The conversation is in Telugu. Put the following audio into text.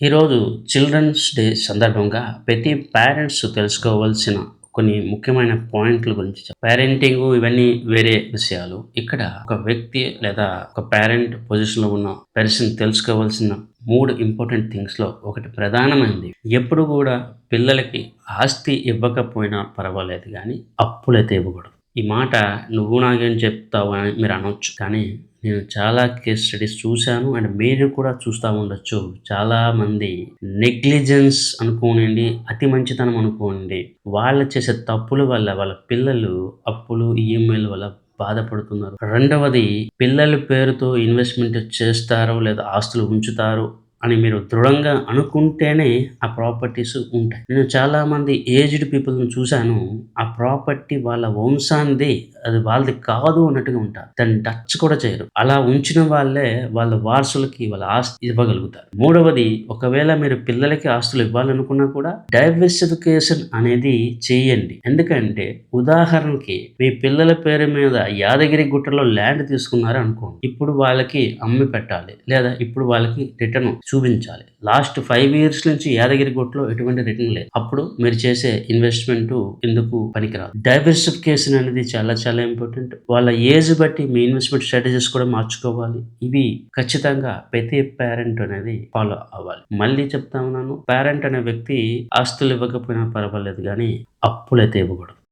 ఈరోజు చిల్డ్రన్స్ డే సందర్భంగా ప్రతి పేరెంట్స్ తెలుసుకోవాల్సిన కొన్ని ముఖ్యమైన పాయింట్ల గురించి పేరెంటింగ్ ఇవన్నీ వేరే విషయాలు. ఇక్కడ ఒక వ్యక్తి లేదా ఒక పేరెంట్ పొజిషన్లో ఉన్న పర్సన్ తెలుసుకోవాల్సిన మూడు ఇంపార్టెంట్ థింగ్స్లో ఒకటి ప్రధానమైనది ఎప్పుడు కూడా పిల్లలకి ఆస్తి ఇవ్వకపోయినా పర్వాలేదు కానీ అప్పులైతే ఇవ్వకూడదు ఈ మాట నువ్వు నాకేం చెప్తావు అని మీరు అనొచ్చు కానీ నేను చాలా కేస్ స్టడీస్ చూశాను అండ్ మీరు కూడా చూస్తూ ఉండొచ్చు. చాలామంది నెగ్లిజెన్స్ అనుకోనండి అతి మంచితనం అనుకోండి వాళ్ళు చేసే తప్పుల వల్ల వాళ్ళ పిల్లలు అప్పులు ఈఎంఐల వల్ల బాధపడుతున్నారు. రెండవది పిల్లల పేరుతో ఇన్వెస్ట్మెంట్ చేస్తారో లేదా ఆస్తులు ఉంచుతారు అని మీరు దృఢంగా అనుకుంటేనే ఆ ప్రాపర్టీస్ ఉంటాయి. నేను చాలామంది ఏజ్డ్ పీపుల్ని చూశాను. ఆ ప్రాపర్టీ వాళ్ళ వంశాంది అది వాళ్ళది కాదు అన్నట్టుగా ఉంటారు. దాన్ని టచ్ కూడా చేయరు. అలా ఉంచిన వాళ్ళే వాళ్ళ వారసులకి వాళ్ళ ఆస్తి ఇవ్వగలుగుతారు. మూడవది ఒకవేళ మీరు పిల్లలకి ఆస్తులు ఇవ్వాలనుకున్నా కూడా డైవర్సిఫికేషన్ అనేది చేయండి. ఎందుకంటే ఉదాహరణకి మీ పిల్లల పేరు మీద యాదగిరి గుట్టలో ల్యాండ్ తీసుకున్నారు అనుకోండి ఇప్పుడు వాళ్ళకి అమ్మి పెట్టాలి. లేదా ఇప్పుడు వాళ్ళకి రిటర్న్ చూపించాలి. లాస్ట్ ఫైవ్ ఇయర్స్ నుంచి యాదగిరి గుట్లో ఎటువంటి రిటర్న్ లేదు. అప్పుడు మీరు చేసే ఇన్వెస్ట్మెంట్ ఎందుకు పనికిరాదు? డైవర్సిఫికేషన్ అనేది చాలా చాలా ఇంపార్టెంట్. వాళ్ళ ఏజ్ బట్టి మీ ఇన్వెస్ట్మెంట్ స్ట్రాటజీస్ కూడా మార్చుకోవాలి. ఇవి ఖచ్చితంగా ప్రతి పేరెంట్ అనేది ఫాలో అవ్వాలి. మళ్ళీ చెప్తా ఉన్నాను పేరెంట్ అనే వ్యక్తి ఆస్తులు ఇవ్వకపోయినా పర్వాలేదు కానీ అప్పులైతే ఇవ్వకూడదు.